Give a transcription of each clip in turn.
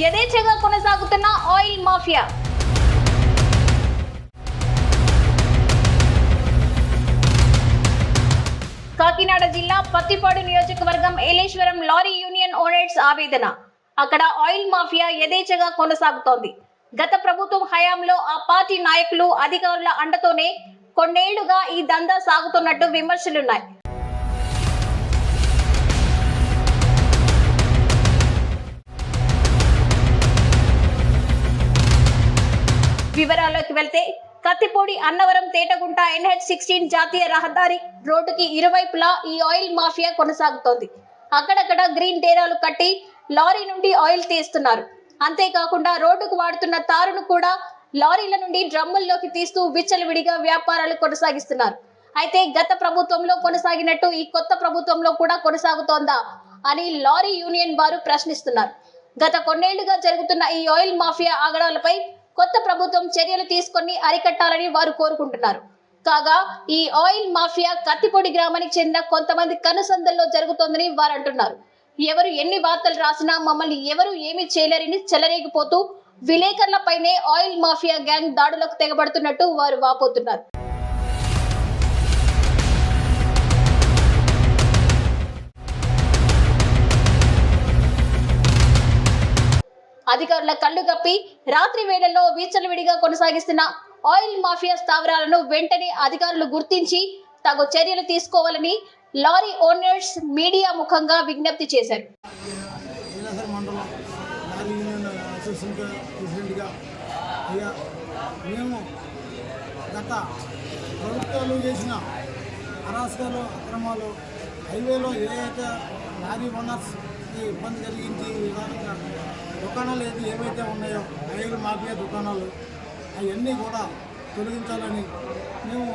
యథేచ్ఛగా కొనసాగుతున్న oil mafia. Kakinada జిల్లా పత్తిపాడు నియోజకవర్గం ఏలేశ్వరం లారీ యూనియన్ ఓనర్స్ ఆవేదన. అక్కడ ఆయిల్ మాఫియా యథేచ్ఛగా కొనసాగుతోంది. గత ప్రభుత్వం హయాంలో ఆ పార్టీ నాయకులు అధికారుల అండతోనే కొన్నేళ్ళుగా ఈ దందా సాగుతున్నట్టు విమర్శలున్నాయి. వివరాల్లోకి వెళ్తే కత్తిపూడి అన్నవరం తేటగుంట ఎన్హెచ్ సిక్స్టీన్ జాతీయ రహదారి రోడ్డుకి ఇరువైపులా ఈ ఆయిల్ మాఫియా కొనసాగుతోంది. అక్కడక్కడ గ్రీన్ డేరాలు కట్టి లారీ నుండి ఆయిల్ తీస్తున్నారు. అంతేకాకుండా రోడ్డుకు వాడుతున్న తారును కూడా లారీల నుండి డ్రమ్ముల్లోకి తీస్తూ విచ్చలవిడిగా వ్యాపారాలు కొనసాగిస్తున్నారు. అయితే గత ప్రభుత్వంలో కొనసాగినట్టు ఈ కొత్త ప్రభుత్వంలో కూడా కొనసాగుతోందా అని లారీ యూనియన్ వారు ప్రశ్నిస్తున్నారు. గత కొన్నేళ్ళుగా జరుగుతున్న ఈ ఆయిల్ మాఫియా ఆగడాలపై కొత్త ప్రభుత్వం చర్యలు తీసుకొని అరికట్టాలని వారు కోరుకుంటున్నారు. కాగా ఈ ఆయిల్ మాఫియా కత్తిపొడి గ్రామానికి చెందిన కొంతమంది కనుసందల్లో జరుగుతోందని వారు అంటున్నారు. ఎవరు ఎన్ని వార్తలు రాసినా మమ్మల్ని ఎవరు ఏమీ చేయలేరని చెలరేగిపోతూ విలేకరులపైనే ఆయిల్ మాఫియా గ్యాంగ్ దాడులకు తెగబడుతున్నట్టు వారు వాపోతున్నారు. అధికారుల కళ్ళు కప్పి రాత్రి వేళల్లో విడిగా కొనసాగిస్తున్న ఆయిల్ మాఫియా స్థావరాలను వెంటనే అధికారులు గుర్తించి తగు చర్యలు తీసుకోవాలని లారీ ఓనర్స్ మీడియా ముఖంగా విజ్ఞప్తి చేశారు. మేము గత ప్రభుత్వాలు చేసిన అక్రమాలు హైవేలో ఏ అయితే లారీ ఓనర్స్కి ఇబ్బంది కలిగించి విధానంగా దుకాణాలు ఏది ఏవైతే ఉన్నాయో రైలు మాఫియా దుకాణాలు అవన్నీ కూడా తొలగించాలని మేము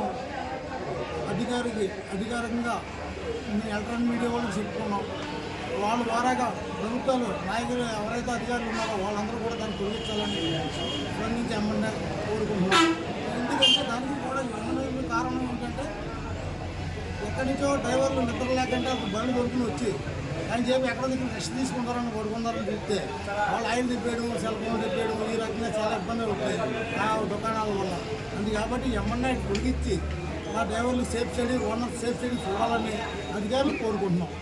అధికారికి అధికారికంగా ఎలక్ట్రానిక్ మీడియా వాళ్ళకి చెప్పుకున్నాం. వాళ్ళ ద్వారాగా ప్రభుత్వాలు నాయకులు ఎవరైతే అధికారులు ఉన్నారో వాళ్ళందరూ కూడా దాన్ని తొలగించాలని స్పందించి ఎమ్మెల్యే కోరుకుంటున్నాం. ఎందుకంటే దానికి కూడా ఎమ్మెల్యే కారణం ఏంటంటే ఎక్కడి నుంచో డ్రైవర్లు నిద్ర లేకుండా బండి కొడుకుని వచ్చి అని చెప్పి ఎక్కడ దగ్గర రెస్ట్ తీసుకుంటారని పడుకుంటారని చెప్తే వాళ్ళు ఆయిల్ తిప్పేయడం సెల్ ఫోన్ తిప్పేయడం ఈ రకంగా చాలా ఇబ్బందులు ఉంటాయి. ఆ దుకాణాల వల్ల. అందు కాబట్టి ఎమ్మెల్యే పొడిగించి మా డ్రైవర్లు safe study owner safe study చూడాలని అధికారులు కోరుకుంటున్నాం.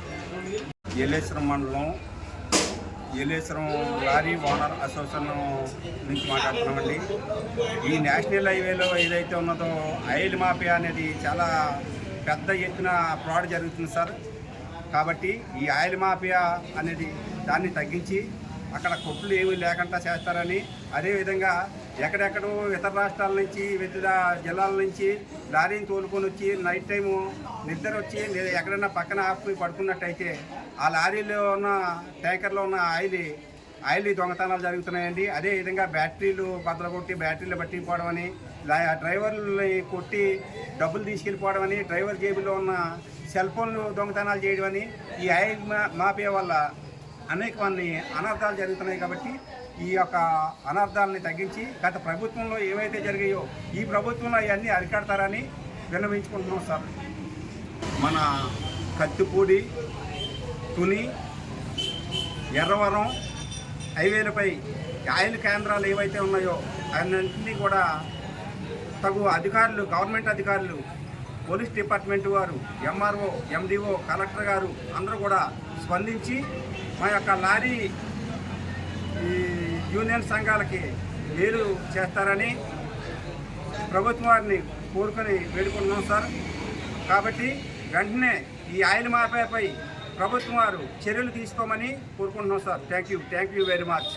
ఏలేశ్వరం మండలం ఏలేశ్వరం లారీ ఓనర్ అసోసియేషన్ నుంచి మాట్లాడుతున్నామండి. ఈ నేషనల్ హైవేలో ఏదైతే ఉన్నదో ఆయిల్ మాఫియా అనేది చాలా పెద్ద ఎత్తున ఫ్రాడ్ జరుగుతుంది సార్. కాబట్టి ఈ ఆయిల్ మాఫియా అనేది దాన్ని తగ్గించి అక్కడ కొట్లు ఏమీ లేకుండా చేస్తారని అదేవిధంగా ఎక్కడెక్కడో ఇతర రాష్ట్రాల నుంచి వివిధ జిల్లాల నుంచి లారీని తోలుకొని వచ్చి నైట్ టైము నిద్ర వచ్చి లేదా ఎక్కడైనా పక్కన ఆపుకుని పడుకున్నట్టయితే ఆ లారీలో ఉన్న ట్యాంకర్లో ఉన్న ఆయిల్ ఆయిల్ దొంగతనాలు జరుగుతున్నాయండి. అదేవిధంగా బ్యాటరీలు బద్దలగొట్టి బ్యాటరీలు పట్టిపోవడం అని లా- డ్రైవర్లని కొట్టి డబ్బులు తీసుకెళ్ళిపోవడం అని డ్రైవర్ జేబులో ఉన్న సెల్ ఫోన్లు దొంగతనాలు చేయడం అని ఈ ఆయిల్ మా- మాఫియా వల్ల అనేక మంది అనర్థాలు జరుగుతున్నాయి కాబట్టి ఈ యొక్క అనర్థాలని తగ్గించి గత ప్రభుత్వంలో ఏవైతే జరిగాయో ఈ ప్రభుత్వంలో అవన్నీ అరికడతారని విన్నవించుకుంటున్నాం సార్. మన కత్తిపూడి తుని ఎర్రవరం హైవేలపై ఆయిల్ కేంద్రాలు ఏవైతే ఉన్నాయో అన్నింటినీ కూడా తగు అధికారులు గవర్నమెంట్ అధికారులు పోలీస్ డిపార్ట్మెంట్ వారు ఎంఆర్ఓ ఎండిఓ కలెక్టర్ గారు అందరూ కూడా స్పందించి మా యొక్క లారీ ఈ యూనియన్ సంఘాలకి మేలు చేస్తారని ప్రభుత్వం వారిని కోరుకొని వేడుకుంటున్నాం సార్. కాబట్టి వెంటనే ఈ ఆయిల్ మాఫియాపై ప్రభుత్వం వారు చర్యలు తీసుకోమని కోరుకుంటున్నాం sir. Thank you thank you very much